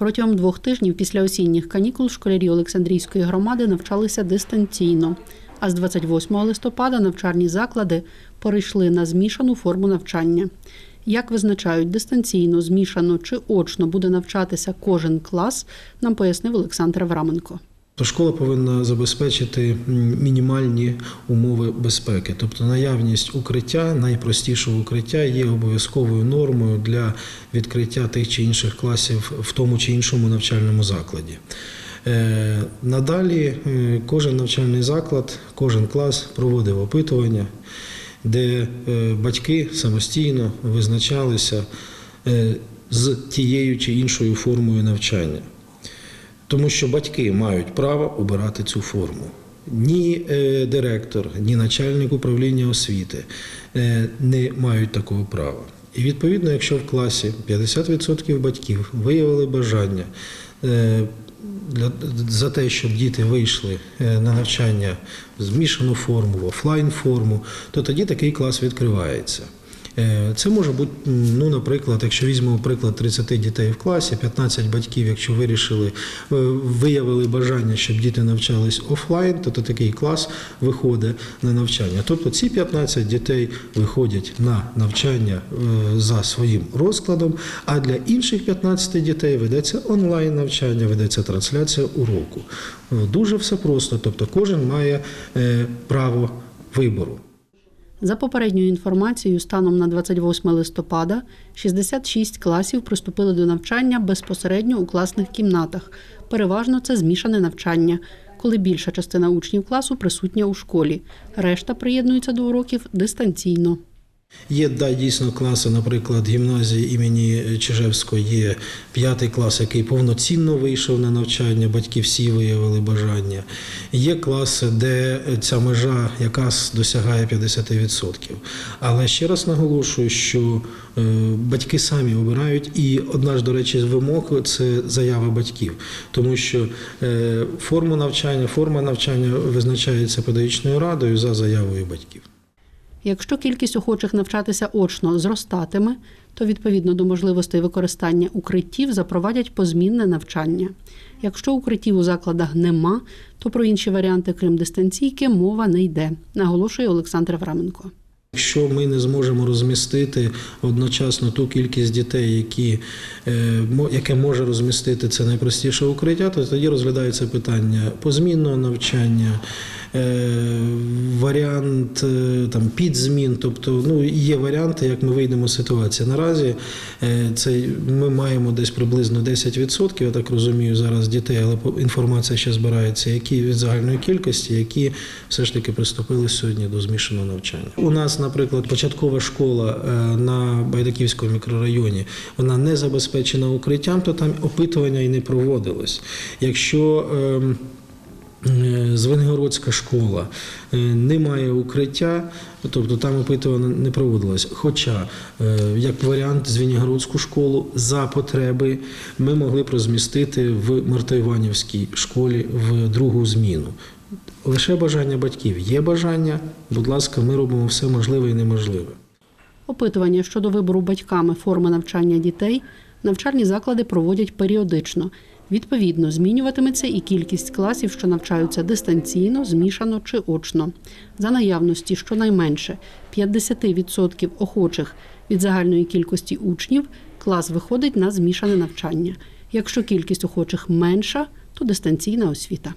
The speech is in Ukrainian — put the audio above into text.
Протягом двох тижнів після осінніх канікул школярі Олександрійської громади навчалися дистанційно. А з 28 листопада навчальні заклади перейшли на змішану форму навчання. Як визначають дистанційно, змішано чи очно буде навчатися кожен клас, нам пояснив Олександр Авраменко. То школа повинна забезпечити мінімальні умови безпеки, тобто наявність укриття, найпростішого укриття є обов'язковою нормою для відкриття тих чи інших класів в тому чи іншому навчальному закладі. Е, Надалі е, кожен навчальний заклад, кожен клас проводив опитування, де е, батьки самостійно визначалися з тією чи іншою формою навчання. Тому що батьки мають право обирати цю форму. Ні е, директор, ні начальник управління освіти е, не мають такого права. І відповідно, якщо в класі 50% батьків виявили бажання е, за те, щоб діти вийшли на навчання в змішану форму, в офлайн форму, то тоді такий клас відкривається. Е, Це може бути, ну, наприклад, якщо візьмемо приклад 30 дітей в класі, 15 батьків, якщо вирішили, е, виявили бажання, щоб діти навчались офлайн, то, то такий клас виходить на навчання. Тобто ці 15 дітей виходять на навчання е, за своїм розкладом, а для інших 15 дітей ведеться онлайн навчання, ведеться трансляція уроку. Дуже все просто, тобто кожен має право вибору. За попередньою інформацією, станом на 28 листопада 66 класів приступили до навчання безпосередньо у класних кімнатах. Переважно це змішане навчання, коли більша частина учнів класу присутня у школі. Решта приєднується до уроків дистанційно. Є да, дійсно класи, наприклад, гімназії імені Чижевського є п'ятий клас, який повноцінно вийшов на навчання, батьки всі виявили бажання. Є класи, де ця межа якраз досягає 50%. Але ще раз наголошую, що е, батьки самі обирають, і одна ж, до речі, з вимог це заява батьків, тому що е, форму навчання, форма навчання визначається педагогічною радою за заявою батьків. Якщо кількість охочих навчатися очно зростатиме, то відповідно до можливостей використання укриттів запровадять позмінне навчання. Якщо укриттів у закладах нема, то про інші варіанти, крім дистанційки, мова не йде, наголошує Олександр Авраменко. Якщо ми не зможемо розмістити одночасно ту кількість дітей, які, е, яке може розмістити це найпростіше укриття, то тоді розглядається питання позмінного навчання, варіант е, там, підзмін. Тобто ну, є варіанти, як ми вийдемо з ситуації. Наразі е, це, ми маємо десь приблизно 10%, я так розумію, зараз дітей, але інформація ще збирається, які від загальної кількості, які все ж таки приступили сьогодні до змішаного навчання. У нас, наприклад, початкова школа е, на Байдаківському мікрорайоні, вона не забезпечена укриттям, то там опитування і не проводилось. Якщо е, Звенигородська школа е, не має укриття, тобто там опитування не проводилось. Хоча, е, як варіант, Звенигородську школу за потреби ми могли б розмістити в Мартоіванівській школі в другу зміну. Лише бажання батьків. Є бажання, будь ласка, ми робимо все можливе і неможливе. Опитування щодо вибору батьками форми навчання дітей навчальні заклади проводять періодично. Відповідно, змінюватиметься і кількість класів, що навчаються дистанційно, змішано чи очно. За наявності щонайменше 50% охочих від загальної кількості учнів клас виходить на змішане навчання. Якщо кількість охочих менша, то дистанційна освіта.